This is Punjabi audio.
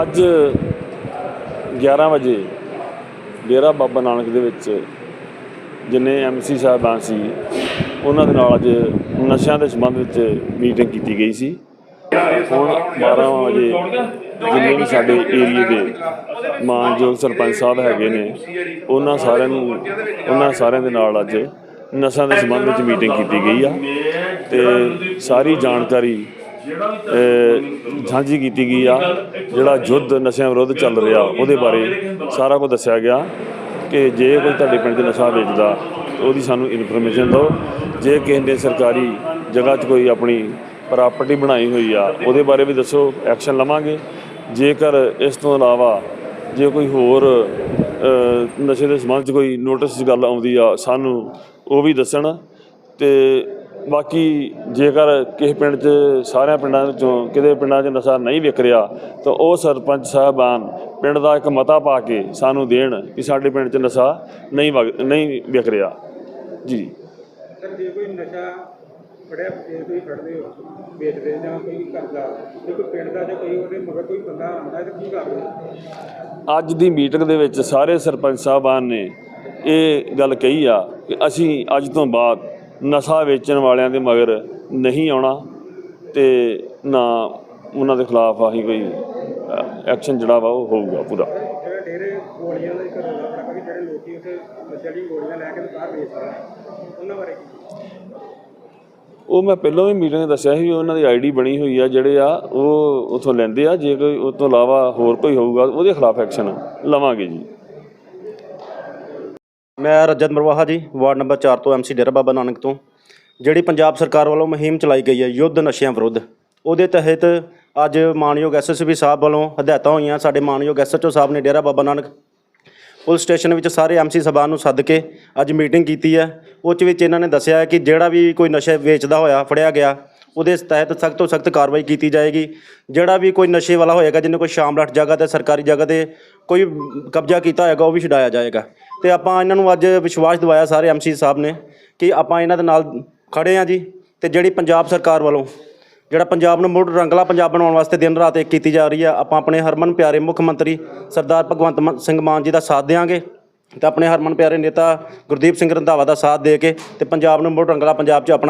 ਅੱਜ 11 ਵਜੇ ਡੇਰਾ ਬਾਬਾ ਨਾਨਕ ਦੇ ਵਿੱਚ ਜਿੰਨੇ ਐਮਸੀ ਸਾਹਿਬਾਨ ਸੀ, ਉਹਨਾਂ ਦੇ ਨਾਲ ਅੱਜ ਨਸ਼ਿਆਂ ਦੇ ਸੰਬੰਧ ਵਿੱਚ ਮੀਟਿੰਗ ਕੀਤੀ ਗਈ ਸੀ। ਹੁਣ 12 ਵਜੇ ਜਿੰਨੇ ਵੀ ਸਾਡੇ ਏਰੀਏ ਦੇ ਮਾਨਯੋਗ ਸਰਪੰਚ ਸਾਹਿਬ ਹੈਗੇ ਨੇ, ਉਹਨਾਂ ਸਾਰਿਆਂ ਨੂੰ ਉਹਨਾਂ ਸਾਰਿਆਂ ਦੇ ਨਾਲ ਅੱਜ ਨਸ਼ਿਆਂ ਦੇ ਸੰਬੰਧ ਵਿੱਚ ਮੀਟਿੰਗ ਕੀਤੀ ਗਈ ਆ। ਤੇ ਸਾਰੀ ਜਾਣਕਾਰੀ ਸਾਂਝੀ ਕੀਤੀ ਗਈ ਆ। ਜਿਹੜਾ ਯੁੱਧ ਨਸ਼ਿਆਂ ਵਿਰੁੱਧ ਚੱਲ ਰਿਹਾ, ਉਹਦੇ ਬਾਰੇ ਸਾਰਾ ਕੁਝ ਦੱਸਿਆ ਗਿਆ ਕਿ ਜੇ ਕੋਈ ਤੁਹਾਡੇ ਪਿੰਡ 'ਚ ਨਸ਼ਾ ਵੇਚਦਾ ਉਹਦੀ ਸਾਨੂੰ ਇਨਫੋਰਮੇਸ਼ਨ ਦਿਓ। ਜੇ ਕਿਸੇ ਨੇ ਸਰਕਾਰੀ ਜਗ੍ਹਾ 'ਚ ਕੋਈ ਆਪਣੀ ਪ੍ਰਾਪਰਟੀ ਬਣਾਈ ਹੋਈ ਆ, ਉਹਦੇ ਬਾਰੇ ਵੀ ਦੱਸੋ, ਐਕਸ਼ਨ ਲਵਾਂਗੇ। ਜੇਕਰ ਇਸ ਤੋਂ ਇਲਾਵਾ ਜੇ ਕੋਈ ਹੋਰ ਨਸ਼ੇ ਦੇ ਸੰਬੰਧ 'ਚ ਕੋਈ ਨੋਟਿਸ ਗੱਲ ਆਉਂਦੀ ਆ, ਸਾਨੂੰ ਉਹ ਵੀ ਦੱਸਣ ਤੇ ਬਾਕੀ ਜੇਕਰ ਕਿਸੇ ਪਿੰਡ 'ਚ ਸਾਰਿਆਂ ਪਿੰਡਾਂ ਵਿੱਚੋਂ ਕਿਤੇ ਪਿੰਡਾਂ 'ਚ ਨਸ਼ਾ ਨਹੀਂ ਵਿਕ ਰਿਹਾ ਤਾਂ ਉਹ ਸਰਪੰਚ ਸਾਹਿਬਾਨ ਪਿੰਡ ਦਾ ਇੱਕ ਮਤਾ ਪਾ ਕੇ ਸਾਨੂੰ ਦੇਣ ਕਿ ਸਾਡੇ ਪਿੰਡ 'ਚ ਨਸ਼ਾ ਨਹੀਂ ਵਗ- ਨਹੀਂ ਵਿਕ ਰਿਹਾ। ਜੀ। ਸਰ ਜੇ ਕੋਈ ਨਸ਼ਾ ਫੜਿਆ ਜੇ ਤੁਸੀਂ ਫੜਦੇ ਹੋ ਵੇਚਦੇ ਜਾਂ ਕੋਈ ਕਰਦਾ ਜੇ ਕੋਈ ਪਿੰਡ ਦਾ ਜਾਂ ਕੋਈ ਉਹਦੇ ਮਗਰ ਕੋਈ ਬੰਦਾ ਆਉਂਦਾ ਤਾਂ ਕੀ ਕਰਦੇ ਹੋ? ਅੱਜ ਦੀ ਮੀਟਿੰਗ ਦੇ ਵਿੱਚ ਸਾਰੇ ਸਰਪੰਚ ਸਾਹਿਬਾਨ ਨੇ ਇਹ ਗੱਲ ਕਹੀ ਆ ਕਿ ਅਸੀਂ ਅੱਜ ਤੋਂ ਬਾਅਦ ਨਸ਼ਾ ਵੇਚਣ ਵਾਲਿਆਂ ਦੇ ਮਗਰ ਨਹੀਂ ਆਉਣਾ ਤੇ ਨਾ ਉਹਨਾਂ ਦੇ ਖਿਲਾਫ ਅਸੀਂ ਕੋਈ ਐਕਸ਼ਨ ਜਿਹੜਾ ਵਾ ਉਹ ਹੋਊਗਾ ਪੂਰਾ। ਜਿਹੜੇ ਡੇਰੇ ਗੋਲੀਆਂ ਦਾ ਘਰ ਦਾ ਪਤਾ ਕਿ ਜਿਹੜੇ ਲੋਕੀ ਉੱਥੇ ਨਸ਼ੇ ਦੀ ਗੋਲੀਆਂ ਲੈ ਕੇ ਤੇ ਬਾਹਰ ਵੇਚਦੇ ਨੇ ਉਹਨਾਂ ਬਾਰੇ ਕੀ? ਉਹ ਮੈਂ ਪਹਿਲਾਂ ਵੀ ਮੀਟਿੰਗ ਦੱਸਿਆ ਸੀ ਉਹਨਾਂ ਦੀ ਆਈਡੀ ਬਣੀ ਹੋਈ ਆ ਜਿਹੜੇ ਆ ਉਹ ਉਥੋਂ ਲੈਂਦੇ ਆ ਜੇ ਕੋਈ ਉਸ ਤੋਂ ਇਲਾਵਾ ਹੋਰ ਕੋਈ ਹੋਊਗਾ ਉਹਦੇ ਖਿਲਾਫ ਐਕਸ਼ਨ ਲਵਾਂਗੇ ਜੀ। ਮੈਂ ਰਜਤ ਮਰਵਾਹਾ ਜੀ, ਵਾਰਡ ਨੰਬਰ 4 ਤੋਂ ਐਮਸੀ ਡੇਰਾ ਬਾਬਾ ਨਾਨਕ ਤੋਂ, ਜਿਹੜੀ ਪੰਜਾਬ ਸਰਕਾਰ ਵੱਲੋਂ ਮੁਹਿੰਮ ਚਲਾਈ ਗਈ ਹੈ ਯੁੱਧ ਨਸ਼ਿਆਂ ਵਿਰੁੱਧ। ਉਹਦੇ ਤਹਿਤ ਅੱਜ ਮਾਨਯੋਗ ਐਸਐਸਪੀ ਸਾਹਿਬ ਵੱਲੋਂ ਹਦਾਇਤਾਂ ਹੋਈਆਂ, ਸਾਡੇ ਮਾਨਯੋਗ ਐਸਐਚਓ ਸਾਹਿਬ ਨੇ ਡੇਰਾ ਬਾਬਾ ਨਾਨਕ ਪੁਲਿਸ ਸਟੇਸ਼ਨ ਵਿੱਚ ਸਾਰੇ ਐਮਸੀ ਸਭਾਨ ਨੂੰ ਸੱਦ ਕੇ ਅੱਜ ਮੀਟਿੰਗ ਕੀਤੀ ਹੈ। ਉਹ 'ਚ ਵਿੱਚ ਇਹਨਾਂ ਨੇ ਦੱਸਿਆ ਕਿ ਜਿਹੜਾ ਵੀ ਕੋਈ ਨਸ਼ੇ ਵੇਚਦਾ ਹੋਇਆ, ਫੜਿਆ ਗਿਆ ਉਹਦੇ ਤਹਿਤ ਸਖਤ ਤੋਂ ਸਖਤ ਕਾਰਵਾਈ ਕੀਤੀ ਜਾਏਗੀ। ਜਿਹੜਾ ਵੀ ਕੋਈ ਨਸ਼ੇ ਵਾਲਾ ਹੋਏਗਾ, ਜਿਹਨੇ ਕੋਈ ਸ਼ਾਮਲਾਟ ਜਗ੍ਹਾ ਤੇ, ਸਰਕਾਰੀ ਜਗ੍ਹਾ ਤੇ ਕੋਈ ਕਬਜ਼ਾ ਕੀਤਾ ਹੋਏਗਾ, ਉਹ ਵੀ ਛਡਾਇਆ ਜਾਏਗਾ। ਤੇ ਆਪਾਂ ਇਹਨਾਂ ਨੂੰ ਅੱਜ ਵਿਸ਼ਵਾਸ ਦਿਵਾਇਆ ਸਾਰੇ ਐਮਸੀ ਸਾਹਿਬ ਨੇ ਕਿ ਆਪਾਂ ਇਹਨਾਂ ਦੇ ਨਾਲ ਖੜੇ ਹਾਂ ਜੀ। ਤੇ ਜਿਹੜੀ ਪੰਜਾਬ ਸਰਕਾਰ ਵੱਲੋਂ, ਜਿਹੜਾ ਪੰਜਾਬ ਨੂੰ ਮੁੜ ਰੰਗਲਾ ਪੰਜਾਬ ਬਣਾਉਣ ਵਾਸਤੇ ਦਿਨ ਰਾਤ ਇੱਕ ਕੀਤੀ ਜਾ ਰਹੀ ਆ, ਆਪਾਂ ਆਪਣੇ ਹਰਮਨ ਪਿਆਰੇ ਮੁੱਖ ਮੰਤਰੀ ਸਰਦਾਰ ਭਗਵੰਤ ਮਾਨ- ਸਿੰਘ ਮਾਨ ਜੀ ਦਾ ਸਾਥ ਦੇਵਾਂਗੇ ਤੇ ਆਪਣੇ ਹਰਮਨ ਪਿਆਰੇ ਨੇਤਾ ਗੁਰਦੀਪ ਸਿੰਘ ਰੰਧਾਵਾ ਦਾ ਸਾਥ ਦੇ ਕੇ ਤੇ ਪੰਜਾਬ ਨੂੰ ਮੁੜ ਰੰਗਲਾ ਪੰਜਾਬ 'ਚ ਆਪਣਾ